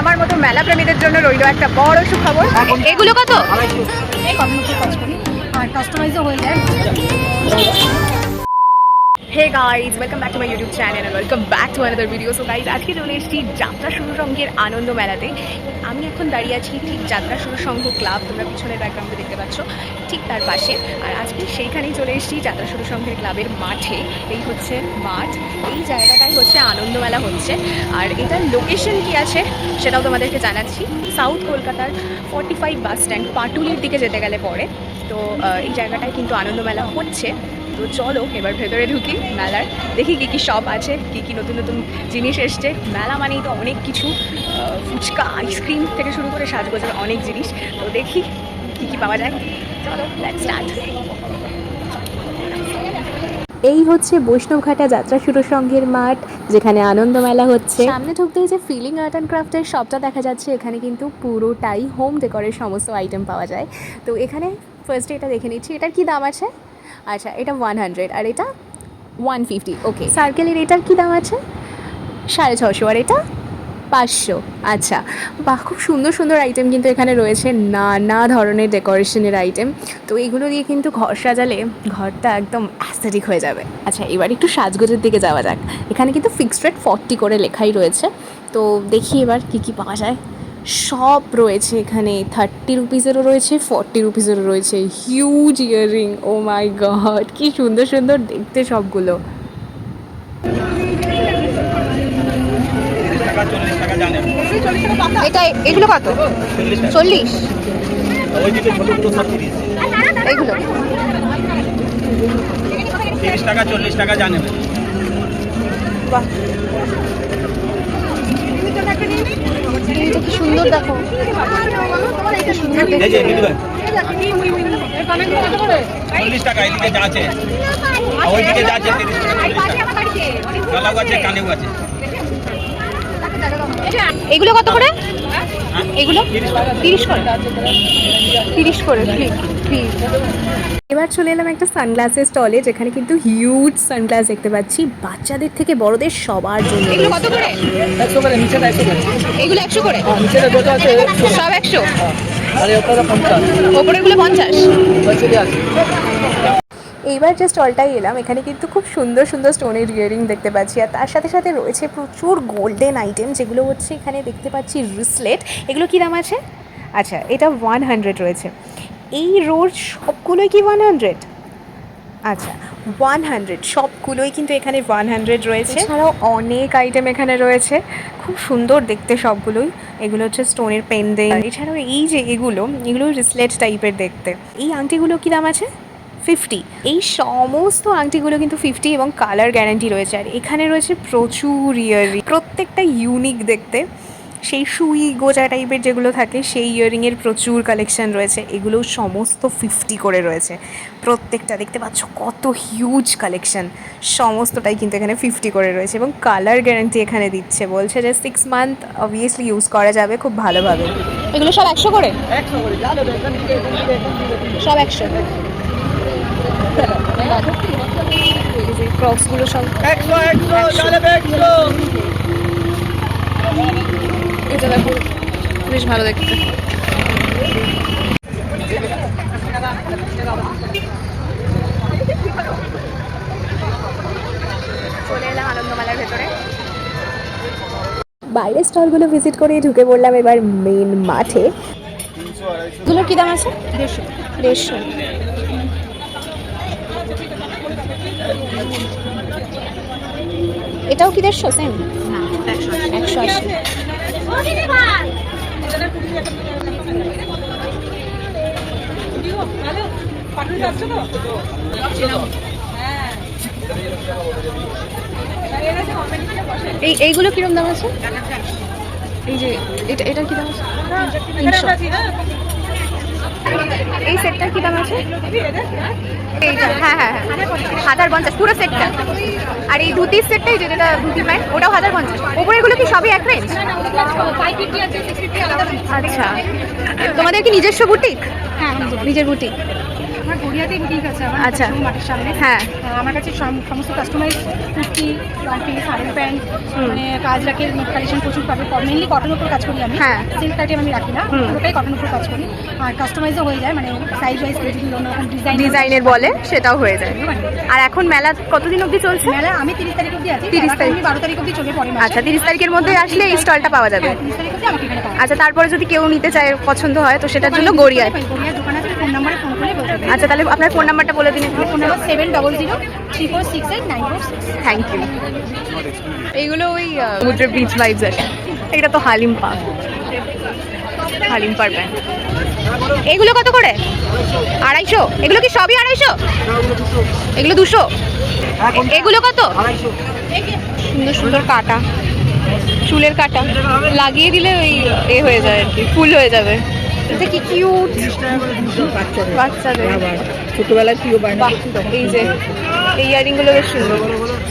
আমার মতো মেলা প্রেমীদের জন্য রইল একটা বড় সুখবর। এগুলো কত? আর কাস্টমাইজও হয়ে যায়। Hey guys welcome back to my YouTube channel and welcome back to another video so guys আজকে চলে এসেছি যাত্রা শুরু সঙ্গের আনন্দ মেলাতে। আমি এখন দাঁড়িয়ে আছি ঠিক যাত্রা শুরু সংঘ ক্লাব, তোমরা পিছনের ব্যাকগ্রাউন্ডে দেখতে পাচ্ছ, ঠিক তার পাশে। আর আজকে সেইখানেই চলে এসেছি যাত্রা শুরু সংঘের ক্লাবের মাঠে। এই হচ্ছে মাঠ, এই জায়গাটাই হচ্ছে আনন্দ মেলা হচ্ছে। আর এটার লোকেশন কি আছে সেটাও তোমাদেরকে জানাচ্ছি। সাউথ কলকাতার ফর্টি ফাইভ বাস স্ট্যান্ড পাটুলির দিকে যেতে গেলে পরে তো এই জায়গাটায় কিন্তু আনন্দ মেলা হচ্ছে। তো চলো এবার ভেতরে ঢুকি মেলার। দেখি কি কি শপ আছে কি কি নতুন নতুন জিনিস এসছে। মেলা মানেই তো অনেক কিছু। ফুচকা আইসক্রিম থেকে শুরু করে সাজগোজের অনেক জিনিস। তো দেখি কি কি পাওয়া যায়। চলো লেটস স্টার্ট এই হচ্ছে বৈষ্ণবঘাটা যাত্রা শুরু সংঘের মাঠ যেখানে আনন্দ মেলা হচ্ছে। সামনে ঢুকতেই যে ফিলিং আর্ট অ্যান্ড ক্রাফটের শপটা দেখা যাচ্ছে এখানে কিন্তু পুরোটাই হোম ডেকোরের সমস্ত আইটেম পাওয়া যায়। তো এখানে ফার্স্টে এটা দেখে নিচ্ছি। এটার কি দাম আছে? আচ্ছা এটা ওয়ান হান্ড্রেড আর এটা ওয়ান ফিফটি ওকে সার্কেলের এটার কী দাম আছে? সাড়ে ছশো আর এটা পাঁচশো আচ্ছা। বাহ খুব সুন্দর সুন্দর আইটেম কিন্তু এখানে রয়েছে নানা ধরনের ডেকোরেশনের আইটেম তো এগুলো দিয়ে কিন্তু ঘর সাজালে ঘরটা একদম অ্যাস্থেটিক হয়ে যাবে। আচ্ছা এবার একটু সাজগোজের দিকে যাওয়া যাক। এখানে কিন্তু ফিক্সড রেট ফর্টি করে লেখাই রয়েছে। তো দেখি এবার কী কী পাওয়া যায়। সব রয়েছে এখানে থার্টি রুপিসেরও রয়েছে ফর্টি রুপিসেরও রয়েছে huge earring oh my god কি সুন্দর সুন্দর দেখতে সবগুলো। চল্লিশ এটা এগুলো কত? চল্লিশ। সব তিরিশ তিরিশ টাকা চল্লিশ টাকা জানেন বাহ। এটা কি সুন্দর দেখো এই যে চল্লিশ টাকা এদিকে যা আছে। ওইদিকে যা আছে তিরিশ টাকা চল্লিশ টাকা। গলাও আছে কানেও আছে। এগুলো কত করে? এগুলো? তিরিশ করে? তিরিশ করে এবার চলে এলাম একটা সানগ্লাসের স্টলে যেখানে কিন্তু হিউজ সানগ্লাস দেখতে পাচ্ছি। বাচ্চাদের থেকে বড়দের সবার জন্য এগুলো কত করে? একশো করে নিচেটা এগুলো একশো করে? আছে সব একশো? আর ওটা পঞ্চাশ। ওপরেগুলো পঞ্চাশ? এইবার যে স্টলটাই এলাম। এখানে কিন্তু খুব সুন্দর সুন্দর স্টোনের ইয়ারিং দেখতে পাচ্ছি। আর তার সাথে সাথে রয়েছে প্রচুর গোল্ডেন আইটেম যেগুলো হচ্ছে এখানে দেখতে পাচ্ছি রিসলেট এগুলো কী দাম আছে? আচ্ছা এটা ওয়ান হান্ড্রেড রয়েছে। এই রোড সবগুলোই কি ওয়ান হান্ড্রেড আচ্ছা ওয়ান হান্ড্রেড সবগুলোই কিন্তু এখানে ওয়ান হান্ড্রেড রয়েছে। এছাড়াও অনেক আইটেম এখানে রয়েছে। খুব সুন্দর দেখতে সবগুলোই। এগুলো হচ্ছে স্টোনের পেন্ডেন্ট এছাড়াও এই যে এগুলো এগুলো রিসলেট টাইপের দেখতে। এই আংটিগুলো কী দাম আছে? ফিফটি এই সমস্ত আংটিগুলো কিন্তু ফিফটি এবং কালার গ্যারান্টি রয়েছে। আর এখানে রয়েছে প্রচুর ইয়ারিং প্রত্যেকটা ইউনিক দেখতে। সেই সুই গোজা টাইপের যেগুলো থাকে সেই ইয়ারিংয়ের প্রচুর কালেকশন রয়েছে। এগুলো সমস্ত ফিফটি করে রয়েছে। প্রত্যেকটা দেখতে পাচ্ছ কত হিউজ কালেকশন সমস্তটাই কিন্তু এখানে ফিফটি করে রয়েছে এবং কালার গ্যারান্টি এখানে দিচ্ছে। বলছে যে সিক্স মান্থ অবভিয়াসলি ইউজ করা যাবে খুব ভালোভাবে। এগুলো সব একশো করে? সব একশো। ক্রক্সগুলো সব এটা দেখো বেশ ভালো দেখতে চলে এলাম আনন্দমেলার ভেতরে বাইরের স্টলগুলো ভিজিট করে ঢুকে পড়লাম এবার মেন মাঠে। এগুলোর কি দাম আছে? দেড়শো। দেড়শো। এটাও কি দেড়শো? সেম একশো আশি। এই এইগুলো কিরম দাম আছে? এই যে, এটা এটার কি দাম আছে? এই সেটটার কি দাম আছে? হ্যাঁ হ্যাঁ হ্যাঁ। হাজার পঞ্চাশ, পুরো সেটটা। আর এই ধুতির সেটটাই যেটা ধুতি প্যান্ট ওটাও হাজার পঞ্চাশ। ওপরে এগুলো কি সবই এক রেঞ্জ আচ্ছা। তোমাদের কি নিজস্ব বুটিক? হ্যাঁ নিজের বুটিক? আমার গড়িয়াতেই বুটিক আছে আমার আচ্ছা। মাঠের সামনে হ্যাঁ। আমার কাছে সমস্ত কাস্টমাইজ কুর্তি লং পিস হারের প্যান্ট মানে কাজ রাখে কালেকশন প্রচুর পাবে মেনলি কটন উপর কাজ করি আমি হ্যাঁ। সিল্ক আইটেম আমি রাখি না। পুরোটাই কটন উপর কাজ করি আর কাস্টমাইজও হয়ে যায় মানে সাইজ ওয়াইজ ডিজাইন ডিজাইনের বলে সেটাও হয়ে যায় আর এখন মেলা কতদিন অবধি চলছে মেলা আমি তিরিশ তারিখ অবধি আছি 30 তারিখ। আমি বারো তারিখ অবধি চলে মাসে। আচ্ছা তিরিশ তারিখের মধ্যে আসলে এই স্টলটা পাওয়া যাবে হ্যাঁ তিরিশ। আচ্ছা তারপরে যদি কেউ নিতে চায় পছন্দ হয় তো সেটার জন্য গড়িয়ায় গড়িয়ার দোকান আছে ফোন নাম্বারে আচ্ছা তাহলে আপনার ফোন নাম্বারটা বলে দিন phone number seven double zero three four six eight nine four six thank you এইগুলো ওই সমুদ্রের বিচ ভাইবস আছে। এটা তো হালিম পা হালিম পার্ক এগুলো কত করে? আড়াইশো? এগুলো কি সবই আড়াইশো? এগুলো দুশো? এগুলো কত? সুন্দর সুন্দর কাটা। চুলের কাটা। লাগিয়ে দিলে ওই এ হয়ে যায় আর কি ফুল হয়ে যাবে। এটা কি কিউট বাচ্চাদের। ছোটবেলায় প্রিয় বাহ এই যে এই ইয়ারিংগুলো বেশ সুন্দর।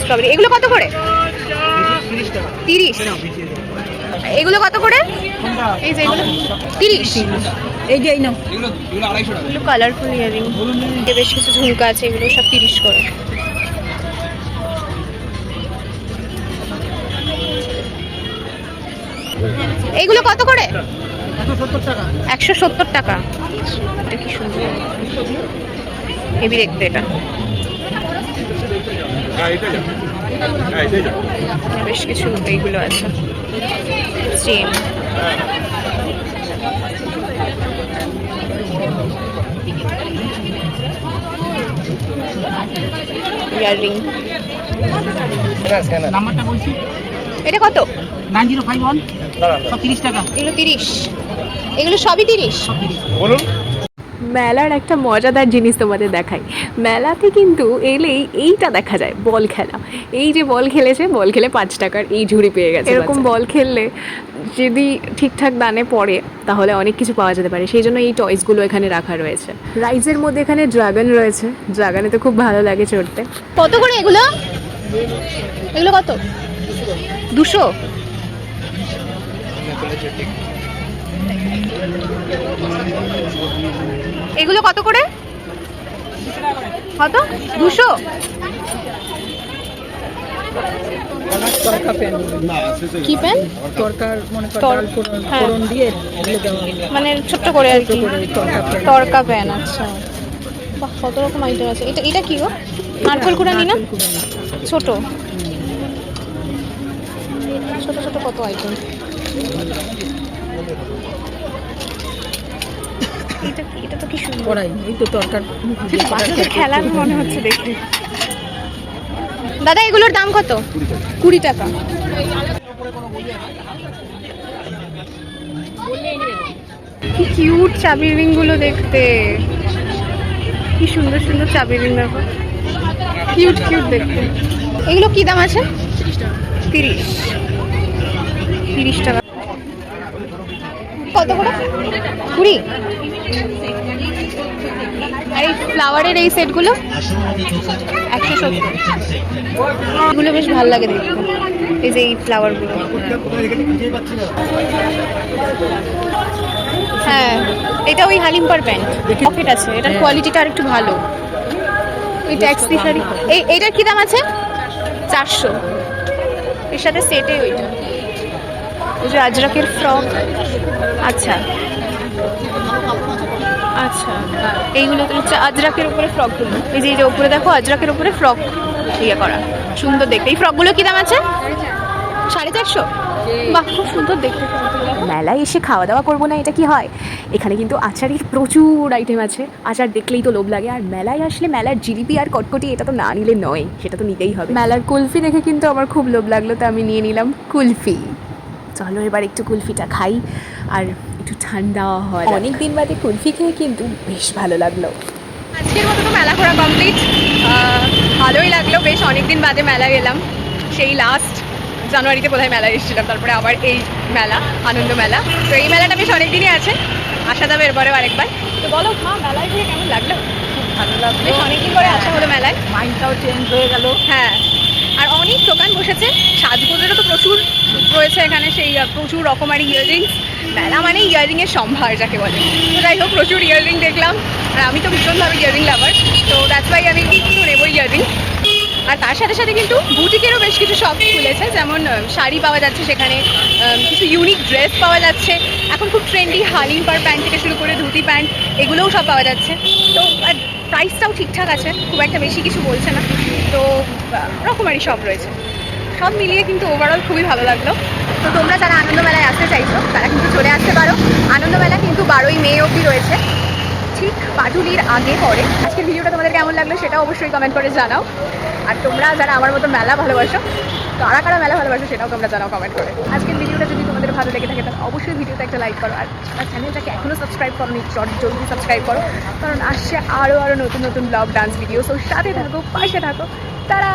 স্ট্রবেরি এগুলো কত করে? তিরিশ। এগুলো কত করে? এই যে এগুলো। তিরিশ। এই যে এই নাও। এগুলো কালারফুল ইয়ারিং। বেশ কিছু ঝুমকা আছে এগুলো সব তিরিশ করে। এগুলো কত করে? একশো সত্তর টাকা। এটা কি সুন্দর। হেভি দেখতে এটা। বেশ কিছু এইগুলো আছে। চেন ইয়াররিং নাম্বারটা বলছি। এটা কত? Nine zero five one. সব তিরিশ টাকা। এগুলো তিরিশ। এগুলো সবই তিরিশ বলুন। মেলার একটা মজাদার জিনিস তোমাদের দেখাই। মেলাতে কিন্তু এলেই এইটা দেখা যায় বল খেলা। এই যে বল খেলেছে বল খেলে পাঁচ টাকার এই ঝুড়ি পেয়ে গেছে এরকম বল খেললে যদি ঠিকঠাক দানে পড়ে তাহলে অনেক কিছু পাওয়া যেতে পারে। সেই জন্য এই টয়েসগুলো এখানে রাখা রয়েছে। রাইজের মধ্যে এখানে ড্রাগন রয়েছে। ড্রাগনে তো খুব ভালো লাগে চড়তে। কত করে এগুলো? এগুলো কত? দুশো? এগুলো কত করে? কত? দুশো? তরকা প্যান কি পেন? তরকার মনে ফোড়ন হ্যাঁ। দিয়ে। মানে ছোট্ট করে আর কি। তরকা প্যান তরকা প্যান আচ্ছা। বাহ কত রকম আইটেম আছে। এটা এটা কি গো? নারকেল কুড়ানি না ছোট। ছোট ছোট কত আইটেম এটা এটা তো কি সুন্দর। কড়াই এই তো তরকার বাচ্চাদের খেলার মনে হচ্ছে দেখে দাদা এগুলোর দাম কত? কুড়ি টাকা। কি কিউট চাবি রিংগুলো দেখতে। কি সুন্দর সুন্দর চাবি রিং দেখো। কিউট কিউট দেখতে। এগুলো কি দাম আছে? তিরিশ। তিরিশ টাকা। কত করে? কুড়ি? আর এই ফ্লাওয়ারের এই সেটগুলো একশো সত্তর। এগুলো বেশ ভালো লাগে দেখতে। এই যে এই ফ্লাওয়ারগুলো হ্যাঁ এটা ওই হালিম্পার প্যান্ট। পকেট আছে এটার কোয়ালিটিটা আর একটু ভালো। ওই ট্যাক্সি শাড়ি এই এইটার কি দাম আছে? চারশো। এর সাথে সেটে ওইটা। ওই যে আজরাকের ফ্রক আচ্ছা। আচ্ছা এইগুলো তো হচ্ছে আজরাকের উপরে ফ্রকগুলো এই যে এই যে উপরে দেখো আজরাকের উপরে ফ্রক ইয়ে করা। সুন্দর দেখতে। এই ফ্রকগুলো কি দাম আছে? সাড়ে চারশো? বাহ খুব সুন্দর দেখতে। মেলায় এসে খাওয়া দাওয়া করব না এটা কি হয়? এখানে কিন্তু আচারের প্রচুর আইটেম আছে। আচার দেখলেই তো লোভ লাগে। আর মেলায় আসলে মেলার জিলিপি আর কটকটি এটা তো না নিলে নয়। সেটা তো নিতেই হবে। মেলার কুলফি দেখে কিন্তু আমার খুব লোভ লাগল তো আমি নিয়ে নিলাম কুলফি। চলো এবার একটু কুলফিটা খাই। আর একটু ঠান্ডা হয় অনেক দিন বাদে কুলফি খেয়ে কিন্তু বেশ ভালো লাগল। আজকের মতো তো মেলা ঘোরা কমপ্লিট ভালোই লাগল বেশ অনেক দিন বাদে মেলা গেলাম। সেই লাস্ট জানুয়ারিতে বোধহয় মেলা এসেছিলাম তারপরে আবার এই মেলা আনন্দ মেলা। তো এই মেলাটা বেশ অনেক দিনই আছে আসা যাবে এরপরেও আরেকবার। তো বলো মা মেলায় ঘুরে কেমন লাগল? ভালো লাগল। বেশ অনেকদিন পরে আসা হলো মেলায়। মাইন্ডটাও চেঞ্জ হয়ে গেল। হ্যাঁ আর অনেক দোকান বসেছে। সাজগোজেরও তো প্রচুর রয়েছে এখানে সেই প্রচুর রকমারি ইয়াররিংস মেলা মানে ইয়াররিংয়ের সম্ভার যাকে বলে। তো যাই হোক, প্রচুর ইয়াররিং দেখলাম। আর আমি তো ভীষণভাবে ইয়ারিং লাভার তো দ্যাটস ওয়াই আমি নেব ইয়ারিং আর তার সাথে সাথে কিন্তু বুটিকেরও বেশ কিছু শপ খুলেছে, যেমন শাড়ি পাওয়া যাচ্ছে সেখানে কিছু ইউনিক ড্রেস পাওয়া যাচ্ছে। এখন খুব ট্রেন্ডি হালিং পার প্যান্ট থেকে শুরু করে ধুতি প্যান্ট এগুলোও সব পাওয়া যাচ্ছে। তো, আর প্রাইসটাও ঠিকঠাক আছে, খুব একটা বেশি কিছু বলছে না। তো রকমারি শপ রয়েছে। সব মিলিয়ে কিন্তু ওভারঅল খুবই ভালো লাগল। তো তোমরা যারা আনন্দমেলায় আসতে চাইছো, তারা কিন্তু চলে আসতে পারো। আনন্দমেলা কিন্তু বারোই মে অবধি রয়েছে। ঠিক পাটুলির আগে পরে। আজকের ভিডিওটা তোমাদের কেমন লাগল সেটা অবশ্যই কমেন্ট করে জানাও। আর তোমরা যারা আমার মতো মেলা ভালোবাসো, কারা কারা মেলা ভালোবাসো সেটাও তোমরা জানাও কমেন্ট করে। আজকের ভিডিওটা যদি তোমাদের ভালো লেগে থাকে, তাহলে অবশ্যই ভিডিওতে একটা লাইক করো। আর চ্যানেলটাকে এখনও সাবস্ক্রাইব করো চট জলদি সাবস্ক্রাইব করো। কারণ আসছে আরও আরও নতুন নতুন ব্লগ ডান্স ভিডিও সো সাথে থাকো, পাশে থাকো। তারা!